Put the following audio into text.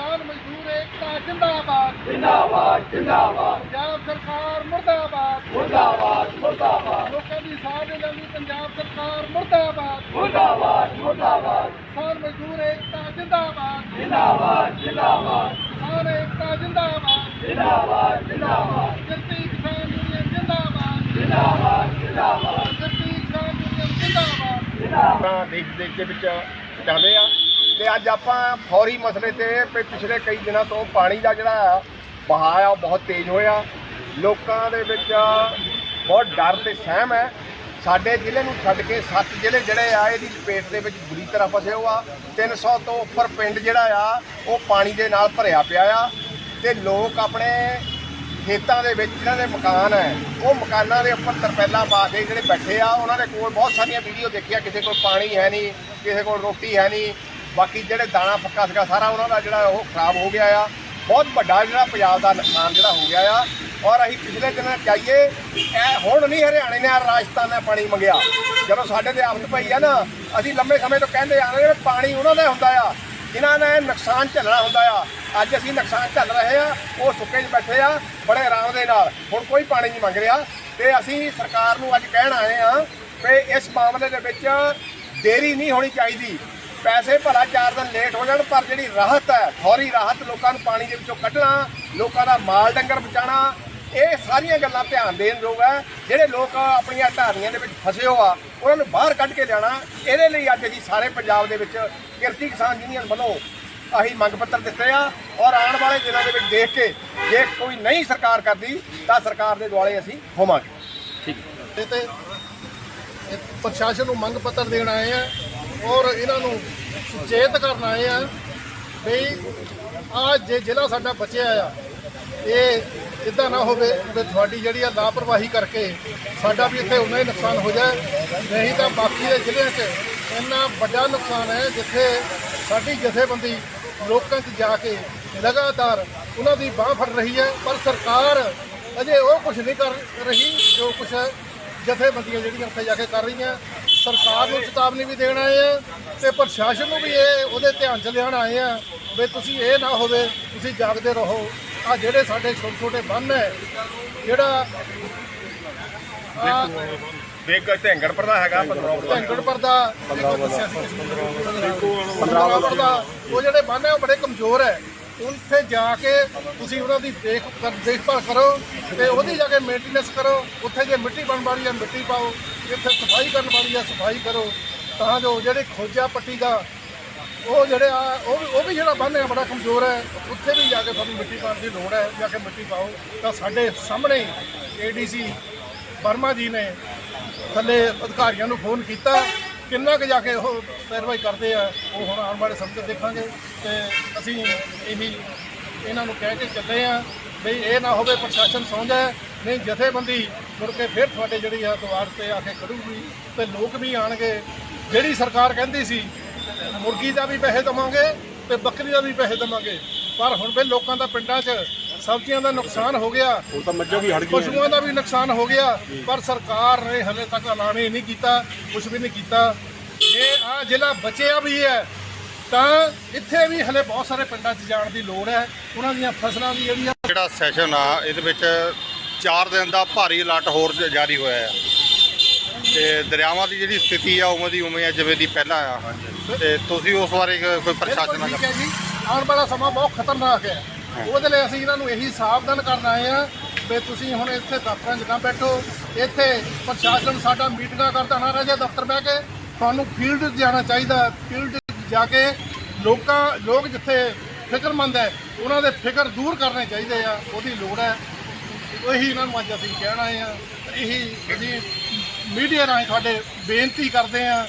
ਕਿਸਾਨ ਮਜ਼ਦੂਰ ਏਕਤਾ ਜਿੰਦਾਬਾਦ। ਜਿੰਦਾਬਾਦ ਜਿੰਦਾਬਾਦ। ਪੰਜਾਬ ਸਰਕਾਰ ਮੁਰਦਾਬਾਦ। ਮੁਰਦਾਬਾਦ ਮੁਰਦਾਬਾਦ। ਲੋਕਾਂ ਦੀ ਸਾਥ ਦੇ ਲਈ ਪੰਜਾਬ ਸਰਕਾਰ ਮੁਰਦਾਬਾਦ। ਮੁਰਦਾਬਾਦ ਮੁਰਦਾਬਾਦ। ਕਿਸਾਨ ਮਜ਼ਦੂਰ ਏਕਤਾ ਜਿੰਦਾਬਾਦ। ਜਿੰਦਾਬਾਦ ਜਿੰਦਾਬਾਦ। ਕਿਸਾਨ ਏਕਤਾ ਜਿੰਦਾਬਾਦ। ਜਿੰਦਾਬਾਦ ਜਿੰਦਾਬਾਦ। ਕਿਰਤੀ ਕਿਸਾਨ ਯੂਨੀਅਨ ਜਿੰਦਾਬਾਦ। ਜਿੰਦਾਬਾਦ ਜਿੰਦਾਬਾਦ। ਕਿਰਤੀ ਕਿਸਾਨ ਯੂਨੀਅਨ ਜਿੰਦਾਬਾਦ। ਤਾਂ ਦੇਸ਼ ਦੇਸ਼ ਦੇ ਵਿੱਚ ਜਾਂਦੇ ਆ ਤੇ ਅੱਜ ਆਪਾਂ ਫੌਰੀ ਮਸਲੇ ਤੇ ਵੀ ਪਿਛਲੇ ਕਈ ਦਿਨਾਂ ਤੋਂ ਪਾਣੀ ਦਾ ਜਿਹੜਾ ਬਹਾਅ ਆ, ਉਹ ਬਹੁਤ ਤੇਜ਼ ਹੋਇਆ। ਲੋਕਾਂ ਦੇ ਵਿੱਚ ਬਹੁਤ ਡਰ ਤੇ ਸਹਿਮ ਹੈ। ਸਾਡੇ ਜ਼ਿਲ੍ਹੇ ਨੂੰ ਛੱਡ ਕੇ ਸੱਤ ਜ਼ਿਲ੍ਹੇ ਜਿਹੜੇ ਆ, ਇਹਦੀ ਲਪੇਟ ਦੇ ਵਿੱਚ ਬੁਰੀ ਤਰ੍ਹਾਂ ਫਸੇ ਹੋ ਆ 300 ਤੋਂ ਉੱਪਰ ਪਿੰਡ ਜਿਹੜਾ ਆ, ਉਹ ਪਾਣੀ ਦੇ ਨਾਲ ਭਰਿਆ ਪਿਆ ਆ। ਤੇ ਲੋਕ ਆਪਣੇ ਖੇਤਾਂ ਦੇ ਵਿੱਚ ਜਿਹਨਾਂ ਦੇ ਮਕਾਨ ਹੈ, ਉਹ ਮਕਾਨਾਂ ਦੇ ਉੱਪਰ ਤਰਪੈਲਾ ਪਾ ਕੇ ਜਿਹੜੇ ਬੈਠੇ ਆ, ਉਹਨਾਂ ਦੇ ਕੋਲ ਬਹੁਤ ਸਾਰੀਆਂ ਵੀਡੀਓ ਦੇਖੀਆਂ, ਕਿਸੇ ਕੋਲ ਪਾਣੀ ਹੈ ਨਹੀਂ, ਕਿਸੇ ਕੋਲ ਰੋਟੀ ਹੈ ਨਹੀਂ। ਬਾਕੀ ਜਿਹੜੇ ਦਾਣਾ ਫੱਕਾ ਸੀਗਾ, ਸਾਰਾ ਉਹਨਾਂ ਦਾ ਜਿਹੜਾ ਉਹ ਖਰਾਬ ਹੋ ਗਿਆ ਆ। ਬਹੁਤ ਵੱਡਾ ਜਿਹੜਾ ਪੰਜਾਬ ਦਾ ਨੁਕਸਾਨ ਜਿਹੜਾ ਹੋ ਗਿਆ ਆ। ਔਰ ਅਸੀਂ ਪਿਛਲੇ ਦਿਨਾਂ ਚਾਹੀਏ, ਇਹ ਹੁਣ ਨਹੀਂ ਹਰਿਆਣੇ ਨੇ ਰਾਜਸਥਾਨ ਨੇ ਪਾਣੀ ਮੰਗਿਆ। ਜਦੋਂ ਸਾਡੇ ਤੇ ਆਫਤ ਪਈ ਆ ਨਾ, ਅਸੀਂ ਲੰਮੇ ਸਮੇਂ ਤੋਂ ਕਹਿੰਦੇ ਆ ਰਹੇ ਵੀ ਪਾਣੀ ਉਹਨਾਂ ਦਾ ਹੁੰਦਾ ਆ ਇਹਨਾਂ ਨੇ ਨੁਕਸਾਨ ਝੱਲਣਾ ਹੁੰਦਾ ਆ। ਅੱਜ ਅਸੀਂ ਨੁਕਸਾਨ ਝੱਲ ਰਹੇ ਆ, ਉਹ ਸੁੱਕੇ 'ਚ ਬੈਠੇ ਆ, ਬੜੇ ਆਰਾਮ ਦੇ ਨਾਲ। ਹੁਣ ਕੋਈ ਪਾਣੀ ਨਹੀਂ ਮੰਗ ਰਿਹਾ। ਤੇ ਅਸੀਂ ਸਰਕਾਰ ਨੂੰ ਅੱਜ ਕਹਿਣ ਆਏ ਆ ਕਿ ਇਸ ਮਾਮਲੇ ਦੇ ਵਿੱਚ ਦੇਰੀ ਨਹੀਂ ਹੋਣੀ ਚਾਹੀਦੀ। ਪੈਸੇ ਭਲਾ 4 ਦਿਨ ਲੇਟ ਹੋ ਜਾਣ ਪਰ ਜਿਹੜੀ ਰਾਹਤ ਹੈ ਫੌਰੀ ਰਾਹਤ ਲੋਕਾਂ ਨੂੰ ਪਾਣੀ ਦੇ ਵਿੱਚੋਂ ਕੱਢਣਾ ਲੋਕਾਂ ਦਾ ਮਾਲ ਡੰਗਰ ਬਚਾਉਣਾ ਇਹ ਸਾਰੀਆਂ ਗੱਲਾਂ ਧਿਆਨ ਦੇਣ ਯੋਗ ਹੈ। ਜਿਹੜੇ ਲੋਕ ਆਪਣੀਆਂ ਢਾਣੀਆਂ ਦੇ ਵਿੱਚ ਫਸੇ ਹੋ ਆ ਉਹਨਾਂ ਨੂੰ ਬਾਹਰ ਕੱਢ ਕੇ ਲਿਆਉਣਾ ਇਹਦੇ ਲਈ ਅੱਜ ਅਸੀਂ ਸਾਰੇ ਪੰਜਾਬ ਦੇ ਵਿੱਚ ਕਿਰਤੀ ਕਿਸਾਨ ਯੂਨੀਅਨ ਵੱਲੋਂ ਅਸੀਂ ਮੰਗ ਪੱਤਰ ਦਿੱਤੇ ਆ ਔਰ ਆਉਣ ਵਾਲੇ ਦਿਨਾਂ ਦੇ ਵਿੱਚ ਦੇਖ ਕੇ ਜੇ ਕੋਈ ਨਹੀਂ ਸਰਕਾਰ ਕਰਦੀ ਤਾਂ ਸਰਕਾਰ ਦੇ ਦੁਆਲੇ ਅਸੀਂ ਹੋਵਾਂਗੇ। ਤੇ ਤੇ ਪ੍ਰਸ਼ਾਸਨ ਨੂੰ ਮੰਗ ਪੱਤਰ ਦੇਣ ਆਏ ਆ। ਔਰ ਇਹਨਾਂ ਨੂੰ ਸੁਚੇਤ ਕਰਨ ਆਏ ਆ ਵੀ ਆ ਜੇ ਜ਼ਿਲ੍ਹਾ ਸਾਡਾ ਬਚਿਆ ਆ, ਇਹ ਇਦਾਂ ਨਾ ਹੋਵੇ ਵੀ ਤੁਹਾਡੀ ਜਿਹੜੀ ਆ ਲਾਪਰਵਾਹੀ ਕਰਕੇ ਸਾਡਾ ਵੀ ਇੱਥੇ ਉਨਾ ਹੀ ਨੁਕਸਾਨ ਹੋ ਜਾਏ। ਨਹੀਂ ਤਾਂ ਬਾਕੀ ਦੇ ਜ਼ਿਲ੍ਹਿਆਂ 'ਚ ਇੰਨਾ ਵੱਡਾ ਨੁਕਸਾਨ ਹੈ ਜਿੱਥੇ ਸਾਡੀ ਜਥੇਬੰਦੀ ਲੋਕਾਂ 'ਚ ਜਾ ਕੇ ਲਗਾਤਾਰ ਉਹਨਾਂ ਦੀ ਬਾਹ ਫੜ ਰਹੀ ਹੈ, ਪਰ ਸਰਕਾਰ ਅਜੇ ਉਹ ਕੁਝ ਨਹੀਂ ਕਰ ਰਹੀ ਜੋ ਕੁਝ ਜਥੇਬੰਦੀਆਂ ਜਿਹੜੀਆਂ ਉੱਥੇ ਜਾ ਕੇ ਕਰ ਰਹੀਆਂ। ਸਰਕਾਰ ਨੂੰ ਚੇਤਾਵਨੀ ਵੀ ਦੇਣ ਆਏ ਆ ਤੇ ਪ੍ਰਸ਼ਾਸਨ ਨੂੰ ਵੀ ਇਹ ਉਹਦੇ ਧਿਆਨ ਚ ਲਿਆਉਣ ਆਏ ਆ ਵੀ ਤੁਸੀਂ ਇਹ ਨਾ ਹੋਵੇ ਤੁਸੀਂ ਜਾਗਦੇ ਰਹੋ। ਆ ਜਿਹੜੇ ਸਾਡੇ ਛੋਟੇ ਛੋਟੇ ਬੰਨ ਹੈ ਜਿਹੜਾ ਦੇਖ ਢੈਂਗੜਪੁਰ ਦਾ ਹੈਗਾ ਪੰਦਰੌਂ ਢੰਗੜਪੁਰ ਦਾ ਪੰਦਰਾਵਰ ਦਾ ਉਹ ਜਿਹੜੇ ਬੰਨ ਹੈ ਉਹ ਬੜੇ ਕਮਜ਼ੋਰ ਹੈ। ਉੱਥੇ ਜਾ ਕੇ ਤੁਸੀਂ ਉਹਨਾਂ ਦੀ ਦੇਖ ਕਰ- ਦੇਖਭਾਲ ਕਰੋ ਤੇ ਉਹਦੀ ਜਾ ਕੇ ਮੇਨਟੇਨੈਂਸ ਕਰੋ। ਉੱਥੇ ਜੇ ਮਿੱਟੀ ਬਣ ਵਾਲੀ ਹੈ ਮਿੱਟੀ ਪਾਓ। ਜਿੱਥੇ ਸਫ਼ਾਈ ਕਰਨ ਵਾਲੀ ਹੈ ਸਫ਼ਾਈ ਕਰੋ। ਤਾਂ ਜੋ ਜਿਹੜੇ ਖੋਜਾ ਪੱਟੀ ਦਾ, ਉਹ ਜਿਹੜੇ ਆ, ਉਹ ਵੀ ਉਹ ਵੀ ਜਿਹੜਾ ਬੰਨ ਹੈ ਬੜਾ ਕਮਜ਼ੋਰ ਹੈ। ਉੱਥੇ ਵੀ ਜਾ ਕੇ ਤੁਹਾਨੂੰ ਮਿੱਟੀ ਪਾਉਣ ਦੀ ਲੋੜ ਹੈ। ਜਾ ਕੇ ਮਿੱਟੀ ਪਾਓ। ਤਾਂ ਸਾਡੇ ਸਾਹਮਣੇ ਏਡੀਸੀ ਵਰਮਾ ਜੀ ਨੇ ਥੱਲੇ ਅਧਿਕਾਰੀਆਂ ਨੂੰ ਫੋਨ ਕੀਤਾ। ਕਿੰਨਾ ਕੁ ਜਾ ਕੇ ਉਹ ਪੈਰਵਾਈ ਕਰਦੇ ਆ, ਉਹ ਹੁਣ ਆਉਣ ਵਾਲੇ ਸਮੇਂ 'ਚ ਦੇਖਾਂਗੇ। ਤੇ ਅਸੀਂ ਇਹੀ ਇਹਨਾਂ ਨੂੰ ਕਹਿ ਕੇ ਚੱਲੇ ਆ, ਵੀ ਇਹ ਨਾ ਹੋਵੇ, ਪ੍ਰਸ਼ਾਸਨ ਸੌਂ ਜਾਏ। ਨਹੀਂ, ਜਥੇਬੰਦੀ ਮੁੜ ਕੇ ਫਿਰ ਤੁਹਾਡੇ ਜਿਹੜੀ ਆ ਦੁਆਰ ਤੇ ਆ ਕੇ ਖੜੂਗੀ ਤੇ ਲੋਕ ਵੀ ਆਣਗੇ। ਜਿਹੜੀ ਸਰਕਾਰ ਕਹਿੰਦੀ ਸੀ ਮੁਰਗੀ ਦਾ ਵੀ ਪੈਸੇ ਦਵਾਂਗੇ ਤੇ ਬੱਕਰੀ ਦਾ ਵੀ ਪੈਸੇ ਦਵਾਂਗੇ। ਪਰ ਹੁਣ ਵੀ ਲੋਕਾਂ ਦਾ ਪਿੰਡਾਂ 'ਚ ਸਬਜ਼ੀਆਂ ਦਾ ਨੁਕਸਾਨ ਹੋ ਗਿਆ। ਹੁਣ ਤਾਂ ਮੱਝਾਂ ਵੀ ਹੜ ਪਸ਼ੂਆਂ ਦਾ ਵੀ ਨੁਕਸਾਨ ਹੋ ਗਿਆ। ਪਰ ਸਰਕਾਰ ਨੇ ਹਲੇ ਤੱਕ ਐਲਾਨ ਹੀ ਨਹੀਂ ਕੀਤਾ ਕੁਝ ਵੀ ਨਹੀਂ ਕੀਤਾ। ਇਹ ਆ ਜ਼ਿਲ੍ਹਾ ਬਚਿਆ ਵੀ ਹੈ ਤਾਂ ਇੱਥੇ ਵੀ ਹਲੇ ਬਹੁਤ ਸਾਰੇ ਪਿੰਡਾਂ 'ਚ ਜਾਣ ਦੀ ਲੋੜ ਹੈ। ਉਹਨਾਂ ਦੀਆਂ ਫਸਲਾਂ ਦੀ ਜਿਹੜੀਆਂ ਜਿਹੜਾ ਸੈਸ਼ਨ ਆ ਇਹਦੇ ਵਿੱਚ 4 ਦਿਨ ਦਾ ਭਾਰੀ ਅਲਰਟ ਹੋਰ ਜਾਰੀ ਹੋਇਆ ਹੈ। ਤੇ ਦਰਿਆਵਾਂ ਦੀ ਜਿਹੜੀ ਸਥਿਤੀ ਆ ਉਵੇਂ ਦੀ ਉਵੇਂ ਆ ਜਿਵੇਂ ਦੀ ਪਹਿਲਾਂ ਆ। ਤੇ ਤੁਸੀਂ ਉਸ ਬਾਰੇ ਕੋਈ ਪ੍ਰਸ਼ਾਸਨ ਨਾਲ ਠੀਕ ਹੈ ਜੀ। ਆਉਣ ਵਾਲਾ ਸਮਾਂ ਬਹੁਤ ਖਤਰਨਾਕ ਹੈ। ਉਹਦੇ ਲਈ ਅਸੀਂ ਇਹਨਾਂ ਨੂੰ ਇਹੀ ਸਾਵਧਾਨ ਕਰਨ ਆਏ ਆ ਵੀ ਤੁਸੀਂ ਹੁਣ ਇੱਥੇ ਦਫ਼ਤਰਾਂ 'ਚ ਨਾ ਬੈਠੋ। ਇੱਥੇ ਪ੍ਰਸ਼ਾਸਨ ਸਾਡਾ ਮੀਟਿੰਗਾਂ ਕਰਦਾ ਨਾ ਰਹੇ ਦਫ਼ਤਰ ਬਹਿ ਕੇ। ਤੁਹਾਨੂੰ ਫੀਲਡ ਜਾਣਾ ਚਾਹੀਦਾ। ਫੀਲਡ ਜਾ ਕੇ ਲੋਕਾਂ ਲੋਕ ਜਿੱਥੇ ਫਿਕਰਮੰਦ ਹੈ ਉਹਨਾਂ ਦੇ ਫਿਕਰ ਦੂਰ ਕਰਨੇ ਚਾਹੀਦੇ ਆ। ਉਹਦੀ ਲੋੜ ਹੈ। ਉਹੀ ਇਹਨਾਂ ਨੂੰ ਅੱਜ ਅਸੀਂ ਕਹਿਣਾ ਆਏ ਆ ਇਹੀ ਅਸੀਂ ਮੀਡੀਆ ਰਾਹੀਂ ਤੁਹਾਡੇ ਬੇਨਤੀ ਕਰਦੇ ਆ